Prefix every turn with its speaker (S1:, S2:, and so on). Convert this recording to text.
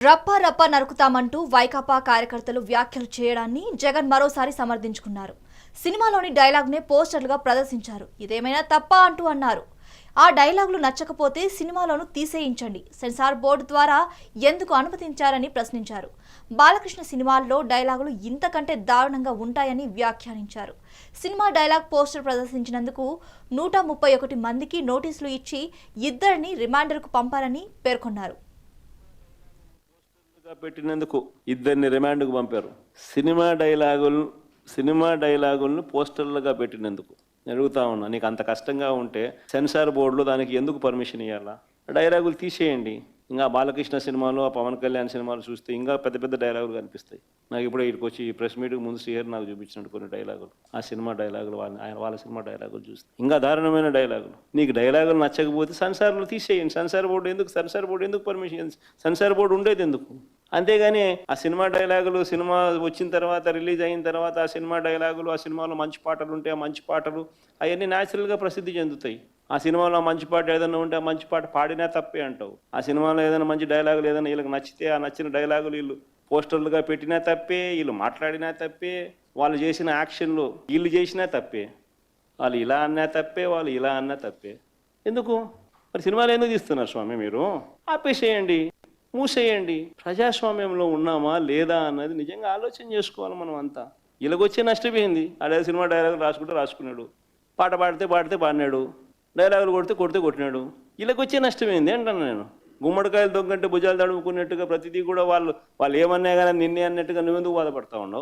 S1: రప్ప రప్ప నరుకుతామంటూ వైకాపా కార్యకర్తలు వ్యాఖ్యలు చేయడాన్ని జగన్ మరోసారి సమర్థించుకున్నారు. సినిమాలోని డైలాగ్నే పోస్టర్లుగా ప్రదర్శించారు. ఇదేమైనా తప్ప అంటూ అన్నారు. ఆ డైలాగులు నచ్చకపోతే సినిమాలోను తీసేయించండి. సెన్సార్ బోర్డు ద్వారా ఎందుకు అనుమతించారని ప్రశ్నించారు. బాలకృష్ణ సినిమాల్లో డైలాగులు ఇంతకంటే దారుణంగా ఉంటాయని వ్యాఖ్యానించారు. సినిమా డైలాగ్ పోస్టర్ ప్రదర్శించినందుకు నూట ముప్పై ఒకటి మందికి నోటీసులు ఇచ్చి ఇద్దరిని రిమాండర్కు పంపారని పేర్కొన్నారు.
S2: పెట్టినందుకు ఇద్దరిని రిమాండ్కు పంపారు. సినిమా డైలాగులు సినిమా డైలాగులను పోస్టర్లుగా పెట్టినందుకు. అడుగుతా ఉన్నా నీకు అంత కష్టంగా ఉంటే సెన్సార్ బోర్డులో దానికి ఎందుకు పర్మిషన్ ఇవ్వాలా డైలాగులు తీసేయండి. ఇంకా బాలకృష్ణ సినిమాలు ఆ పవన్ కళ్యాణ్ సినిమాలు చూస్తే ఇంకా పెద్ద పెద్ద డైలాగులు కనిపిస్తాయి. నాకు ఇప్పుడు ఇక్కడికి వచ్చి ఈ ప్రెస్ మీట్కి ముందు శ్రీహర్ నాకు చూపించినట్టు కొన్ని డైలాగులు. ఆ సినిమా డైలాగులు వాళ్ళ ఆయన వాళ్ళ సినిమా డైలాగులు చూస్తే. ఇంకా దారుణమైన డైలాగులు. నీకు డైలాగులు నచ్చకపోతే సెన్సార్లు తీసేయండి. సెన్సార్ బోర్డు ఎందుకు సెన్సార్ బోర్డు ఎందుకు పర్మిషన్ సెన్సార్ బోర్డు ఉండేది ఎందుకు? అంతేగాని ఆ సినిమా డైలాగులు సినిమా వచ్చిన తర్వాత రిలీజ్ అయిన తర్వాత ఆ సినిమా డైలాగులు ఆ సినిమాలో మంచి పాటలు ఉంటే ఆ మంచి పాటలు అవన్నీ న్యాచురల్గా ప్రసిద్ధి చెందుతాయి. ఆ సినిమాలో ఆ మంచి పాట ఏదైనా ఉంటే ఆ మంచి పాట పాడినా తప్పే అంటావు. ఆ సినిమాలో ఏదైనా మంచి డైలాగులు ఏదైనా వీళ్ళకి నచ్చితే ఆ నచ్చిన డైలాగులు వీళ్ళు పోస్టర్లుగా పెట్టినా తప్పే వీళ్ళు మాట్లాడినా తప్పే వాళ్ళు చేసిన యాక్షన్లు వీళ్ళు చేసినా తప్పే. వాళ్ళు ఇలా అన్నా తప్పే వాళ్ళు ఇలా అన్నా తప్పే. ఎందుకు? మరి సినిమాలు ఎందుకు తీస్తున్నారు స్వామి మీరు? ఆపేసేయండి. మూసేయండి. ప్రజాస్వామ్యంలో ఉన్నామా లేదా అన్నది నిజంగా ఆలోచన చేసుకోవాలి మనం అంతా. ఇలాగొచ్చే నష్టపోయింది అదే సినిమా డైలాగులు రాసుకుంటే రాసుకున్నాడు. పాట పాడితే పాడితే పాడినాడు. డైలాగులు కొడితే కొడితే కొట్టినాడు. ఇలాగొచ్చే నష్టమైంది ఏంటన్నా నేను. గుమ్మడికాయలు దొంగంటే భుజాలు తడుముకున్నట్టుగా ప్రతిదీ కూడా వాళ్ళు వాళ్ళు ఏమన్నా కానీ నిన్నే అన్నట్టుగా నువ్వెందుకు బాధపడతా ఉండవు